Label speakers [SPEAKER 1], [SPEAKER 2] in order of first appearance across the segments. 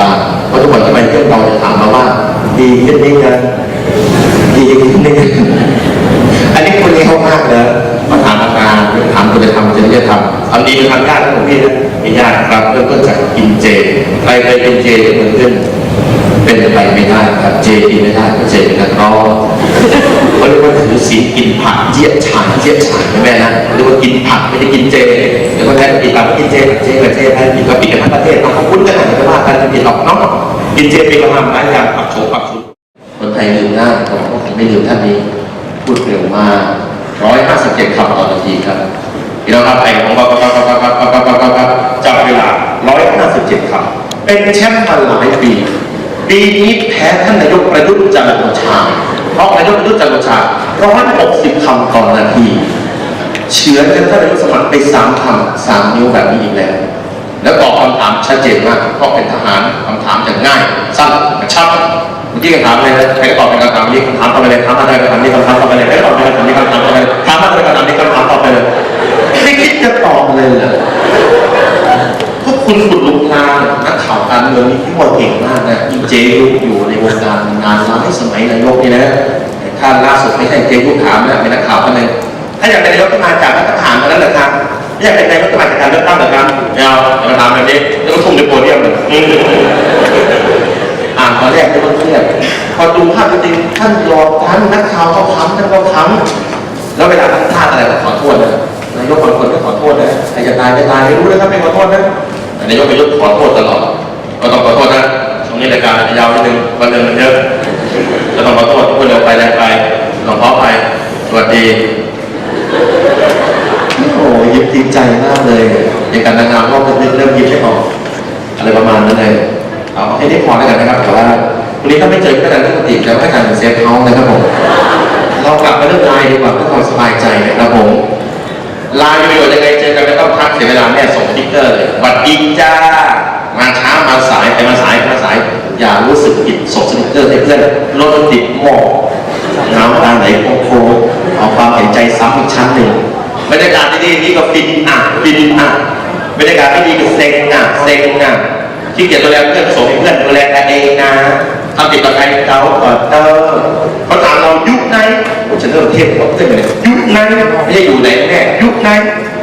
[SPEAKER 1] บาเพราะทุกคนที่ไปเที่ยวเราจะถามมาว่า ดีขึ้นนี่นะดีขึ้นนี่อันนี้คนนี้เข้ามากเลยมาถามอาการถามคุณธรรมจริยธรรมทำดีเป็นทำยากนะผมพี่นะไม่ยากครับเริ่มต้นจากกินเจใครเคยกินเจจะเหมือนขึ้น เป็นไปไม่ได้ครับเจกินไม่ได้ก็เจเป็นนักร้องเขาเรียกว่าถือศีลกินผักเจี๊ยบฉานเจี๊ยบฉานใช่ไหมนะเรียกว่ากินผักไม่ได้กินเจเดี๋ยวคนไทยกินผักกินเจเจกับเจไทยกินกับปิดกันทั้งประเทศเอาเขาคุ้นกันหน่อยจะว่ากันจะผิดหรอกเนาะกินเจเป็นประมาณนั้นอย่างปักโฉปักชุดคนไทยลืมได้แต่ว่าผมไม่ลืมท่านนี้ พูดเร็วมาก157คำต่อนาทีครับพี่น้องครับไปของเราจับเวลา157คำเป็นแชมป์มาหลายปี ปีนี้แพ้ท่านนายกประยุทธ์จันทร์โอชา เพราะนายกประยุทธ์จันทร์โอชา160คำต่อนาทีเฉือนกันท่านนายกสมัครไปสามคำสามนิ้วแบบนี้อีกแล้วแล้วตอบคำถามชัดเจนมากเพราะเป็นทหารคำถามจะง่ายสั้นกระชับเมื่อกี้คำถามเลยนะใครก็ตอบเป็นคำถามนี้คำถามต่อไปเลยถามอะไรคำถามนี้คำถามต่อไปเลยใครตอบเป็นคำถามนี้คำถามต่อไปเลยถามอะไรคำถามนี้คำถามต่อไปเลยไม่คิดจะตอบเลยเหรอพวกคุณขุดลุก องนี่ที่ว่าเก่งมากนะยิ่งเจยุอยู่ในวงการนานหลายสมัยนายกนี่นะแต่ท่านล่าสุดไม่ใช่เจยุถามนะเป็นนักข่าวท่านหนึ่งถ้าอยากเป็นนายกต้องมาจากรัฐประหารเท่านั้นเหรอครับไม่อยากเป็นนายกต้องมาจากการเลือกตั้งเหรอครับไม่เอาอย่ามาถามแบบนี้แล้วก็ทุ่มในโพเดียมเลยอ่านตอนแรกไม่ต้องเครียดพอดูภาพจริงๆท่านหลอกท่านนักข่าวเขาขำท่านก็ขำแล้วเวลาท่านพลาดอะไรก็ขอโทษนะนายกบางคนก็ขอโทษนะใครจะตายจะตายไม่รู้นะครับไม่ขอโทษนะแต่นายกประยุทธ์ขอโทษตลอด ยาวนิดนึงวันหนึ่งมันเยอะจะต้องขอโทษพูดเร็วไปแรงไปหลวงพ่อไปสวัสดีโอ้ยยิ้มจริงใจมากเลยอย่างการนางงามรอบนึงเริ่มยิ้มไม่ออกอะไรประมาณนั้นเลยเอาให้ได้พอแล้วกันนะครับแต่ว่าวันนี้ถ้าไม่เจอก็จะเรื่องปกติจะไม่ให้การเป็นเซฟเฮาส์นะครับผมเรากลับมาเรื่องไลน์ดีกว่าเพื่อความสบายใจนะครับผมไลน์มีประโยชน์ยังไงเจอกันไม่ต้องทักเสียเวลาแม่ส่งสติ๊กเกอร์เลยหวัดดีจ้า มาช้ามาสายไปมาสายไปมาสาย อย่ารู้สึกผิดส่งสติ๊กเกอร์ให้เพื่อนรถติดหมอกน้ำตาไหลโค้งเอาความเห็นใจซ้ำอีกชั้นหนึ่งบรรยากาศที่ดีนี่ก็ฟินอะฟินอะบรรยากาศไม่ดีก็เซ็งอะเซ็งอะที่เกียจดูแลเพื่อนส่งให้เพื่อนดูแลกันเองนะทำติดกับใครเขาก่อนเตอร์เขาถามเรายุคไหนโอ้ฉันเริ่มเทพบอกเต้นเลยยุคไหนไม่ใช่อยู่ไหนแน่ยุคไหน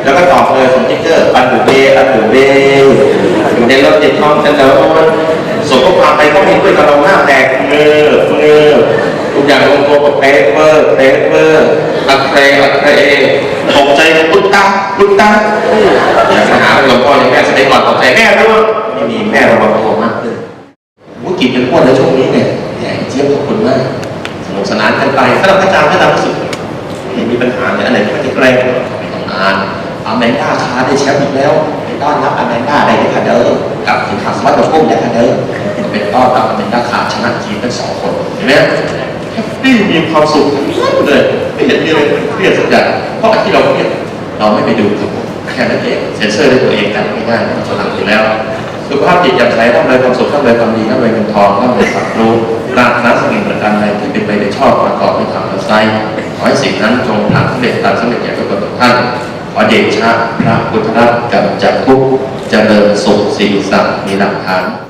[SPEAKER 1] แล้วก็ตอบเลย ในรถติดท้องถนนส่งข้อความไปก็มีเพื่อนกับเราหน้าแตกเงือเงือทุกอย่างลงตัวกับเปเปอร์เปเปอร์อักเรอักเรตกใจตุ๊กตาตุ๊กตาอยากหาหลวงพ่ออย่างแม่สมัยก่อนตกใจแม่ด้วยไม่มีแม่เราประคองมากขึ้นวุ้กินกันอ้วนแล้วช่วงนี้เนี่ยแหมเจี๊ยบขอบคุณมากสนุกสนานกันไปสำหรับอาจารย์พระอาจารย์รู้สึกไม่มีปัญหาเลยอันไหนที่มันแรงไม่ต้องอ่านอเมริกาช้าได้แชมป์อีกแล้ว ต้อนรับอเมริกาได้ด้วยค่ะเด้อกับถึงขับสวัสดิ์พุ่มได้ค่ะเด้อเป็นต้อนรับอเมริกาขาดชนะจีนทั้งสองคนเห็นไหมแฮปปี้มีความสุขเลยไม่เห็นมีอะไรเครียดสักอย่างเพราะที่เราเครียดเราไม่ไปดูครับผมแค่นั้นเองเซ็นเซอร์ด้วยตัวเองกันง่ายๆมันจะหลังอยู่แล้วสุขภาพจิตแจ่มใสร่ำรวยความสุขร่ำรวยความดีร่ำรวยเงินทองร่ำรวยความรู้ปรารถนาสิ่งประการใดที่เป็นไปในชอบประกอบด้วยธรรมและไซขอให้สิ่งนั้นจงผ่านสำเร็จตามสำเร็จอย่างทุกคนทุกท่าน อเดชะพระพุทธรัตน์กำจักรุกจเจริญสุขสิ่งสัตว์มีหลักฐาน